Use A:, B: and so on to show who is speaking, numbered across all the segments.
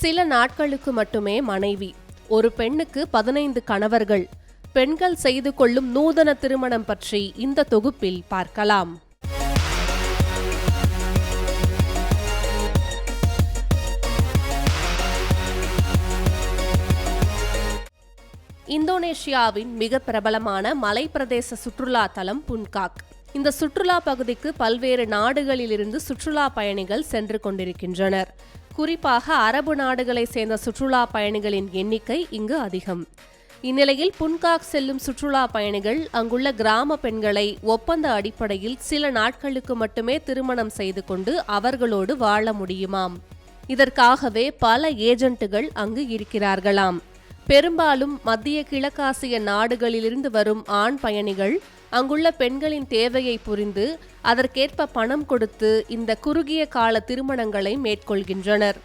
A: சில நாட்களுக்கு மட்டுமே மனைவி. ஒரு பெண்ணுக்கு பதினைந்து கணவர்கள். பெண்கள் செய்து கொள்ளும் நூதன திருமணம் பற்றி இந்த தொகுப்பில் பார்க்கலாம். இந்தோனேஷியாவின் மிக பிரபலமான மலைப்பிரதேச சுற்றுலா தலம் புன்காக். இந்த சுற்றுலா பகுதிக்கு பல்வேறு நாடுகளிலிருந்து சுற்றுலா பயணிகள் சென்று கொண்டிருக்கின்றனர். குறிப்பாக அரபு நாடுகளை சேர்ந்த சுற்றுலா பயணிகளின் எண்ணிக்கை இங்கு அதிகம். இந்நிலையில் புன்காக் செல்லும் சுற்றுலா பயணிகள் அங்குள்ள கிராம பெண்களை ஒப்பந்த அடிப்படையில் சில நாட்களுக்கு மட்டுமே திருமணம் செய்து கொண்டு அவர்களோடு வாழ முடியுமாம். இதற்காகவே பல ஏஜென்ட்டுகள் அங்கு இருக்கிறார்களாம். பெரும்பாலும் மத்திய கிழக்காசிய நாடுகளிலிருந்து வரும் ஆண் பயணிகள் அங்குள்ள பெண்களின் தேவையை புரிந்து அதற்கேற்ப பணம் கொடுத்து இந்த குறுகிய கால திருமணங்களை மேற்கொள்கின்றனர்.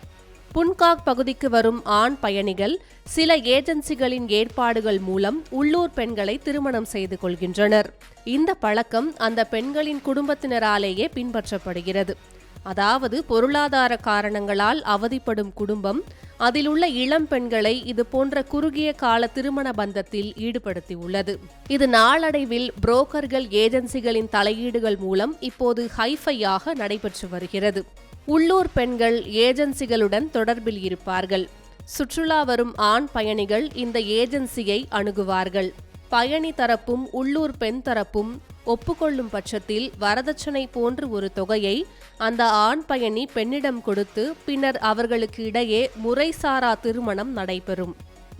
A: புன்காக் பகுதிக்கு வரும் ஆண் பயணிகள் சில ஏஜென்சிகளின் ஏற்பாடுகள் மூலம் உள்ளூர் பெண்களை திருமணம் செய்து கொள்கின்றனர். இந்த பழக்கம் அந்த பெண்களின் குடும்பத்தினராலேயே பின்பற்றப்படுகிறது. அதாவது பொருளாதார காரணங்களால் அவதிப்படும் குடும்பம் அதில் உள்ள இளம் பெண்களை இது போன்ற குறுகிய கால திருமண பந்தத்தில் ஈடுபடுத்தியுள்ளது. இது நாளடைவில் புரோக்கர்கள் ஏஜென்சிகளின் தலையீடுகள் மூலம் இப்போது ஹைஃபையாக நடைபெற்று வருகிறது. உள்ளூர் பெண்கள் ஏஜென்சிகளுடன் தொடர்பில் இருப்பார்கள். சுற்றுலா வரும் ஆண் பயணிகள் இந்த ஏஜென்சியை அணுகுவார்கள். பயணி தரப்பும் உள்ளூர் பெண் தரப்பும் ஒப்புக்கொள்ளும் பட்சத்தில் வரதட்சணை போன்று ஒரு தொகையை அந்த ஆண் பயணி பெண்ணிடம் கொடுத்து பின்னர் அவர்களுக்கு இடையே முறைசாரா திருமணம் நடைபெறும்.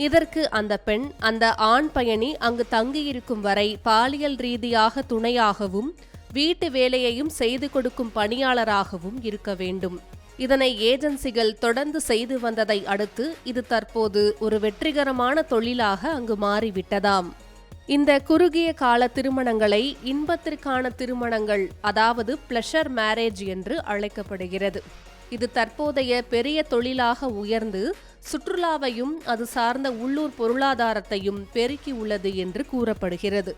A: இதற்கு அந்த பெண் அந்த ஆண் பயணி அங்கு தங்கியிருக்கும் வரை பாலியல் ரீதியாக துணையாகவும் வீட்டு வேலையையும் செய்து கொடுக்கும் பணியாளராகவும் இருக்க வேண்டும். இதனை ஏஜென்சிகள் தொடர்ந்து செய்து வந்ததை அடுத்து இது தற்போது ஒரு வெற்றிகரமான தொழிலாக அங்கு மாறிவிட்டதாம். இந்த குறுகிய கால திருமணங்களை இன்பத்திற்கான திருமணங்கள் அதாவது பிளஷர் மேரேஜ் என்று அழைக்கப்படுகிறது. இது தற்போதைய பெரிய தொழிலாக உயர்ந்து சுற்றுலாவையும் அது சார்ந்த உள்ளூர் பொருளாதாரத்தையும் பெருக்கி உள்ளது என்று கூறப்படுகிறது.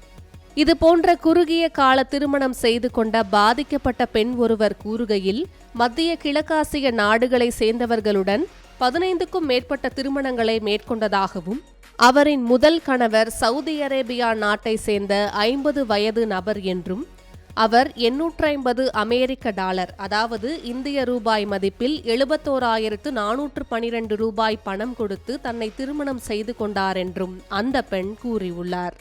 A: இது போன்ற குறுகிய கால திருமணம் செய்து கொண்ட பாதிக்கப்பட்ட பெண் ஒருவர் கூறுகையில் மத்திய கிழக்காசிய நாடுகளை சேர்ந்தவர்களுடன் பதினைந்துக்கும் மேற்பட்ட திருமணங்களை மேற்கொண்டதாகவும் அவரின் முதல் கணவர் சவுதி அரேபியா நாட்டை சேர்ந்த ஐம்பது வயது நபர் என்றும் அவர் எண்ணூற்றி ஐம்பது அமெரிக்க டாலர் அதாவது இந்திய ரூபாய் மதிப்பில் எழுபத்தோராயிரத்து நானூற்று பனிரெண்டு ரூபாய் பணம் கொடுத்து தன்னை திருமணம் செய்து கொண்டார் என்றும் அந்த பெண் கூறியுள்ளார்.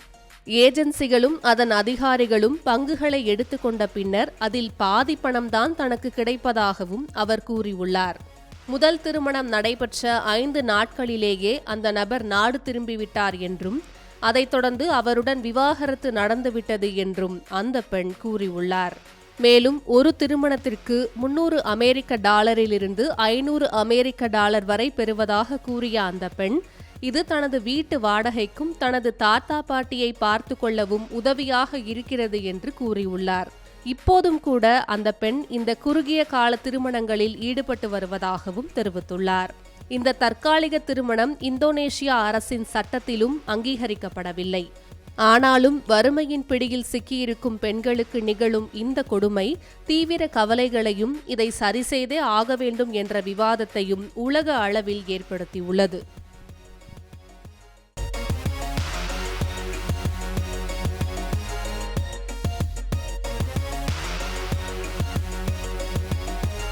A: ஏஜென்சிகளும் அதன் அதிகாரிகளும் பங்குகளை எடுத்துக்கொண்ட பின்னர் அதில் பாதி பணம்தான் தனக்கு கிடைப்பதாகவும் அவர் கூறியுள்ளார். முதல் திருமணம் நடைபெற்ற ஐந்து நாட்களிலேயே அந்த நபர் நாடு திரும்பிவிட்டார் என்றும் அதைத் தொடர்ந்து அவருடன் விவாகரத்து நடந்துவிட்டது என்றும் அந்த பெண் கூறியுள்ளார். மேலும் ஒரு திருமணத்திற்கு முன்னூறு அமெரிக்க டாலரிலிருந்து ஐநூறு அமெரிக்க டாலர் வரை பெறுவதாக கூறிய அந்த பெண் இது தனது வீட்டு வாடகைக்கும் தனது தாத்தா பாட்டியை பார்த்து கொள்ளவும் உதவியாக இருக்கிறது என்று கூறியுள்ளார். இப்போதும் கூட அந்த பெண் இந்த குறுகிய கால திருமணங்களில் ஈடுபட்டு வருவதாகவும் தெரிவித்துள்ளார். இந்த தற்காலிக திருமணம் இந்தோனேஷியா அரசின் சட்டத்திலும் அங்கீகரிக்கப்படவில்லை. ஆனாலும் வறுமையின் பிடியில் சிக்கியிருக்கும் பெண்களுக்கு நிகழும் இந்த கொடுமை தீவிர கவலைகளையும் இதை சரிசெய்தே ஆக வேண்டும் என்ற விவாதத்தையும் உலக அளவில் ஏற்படுத்தியுள்ளது.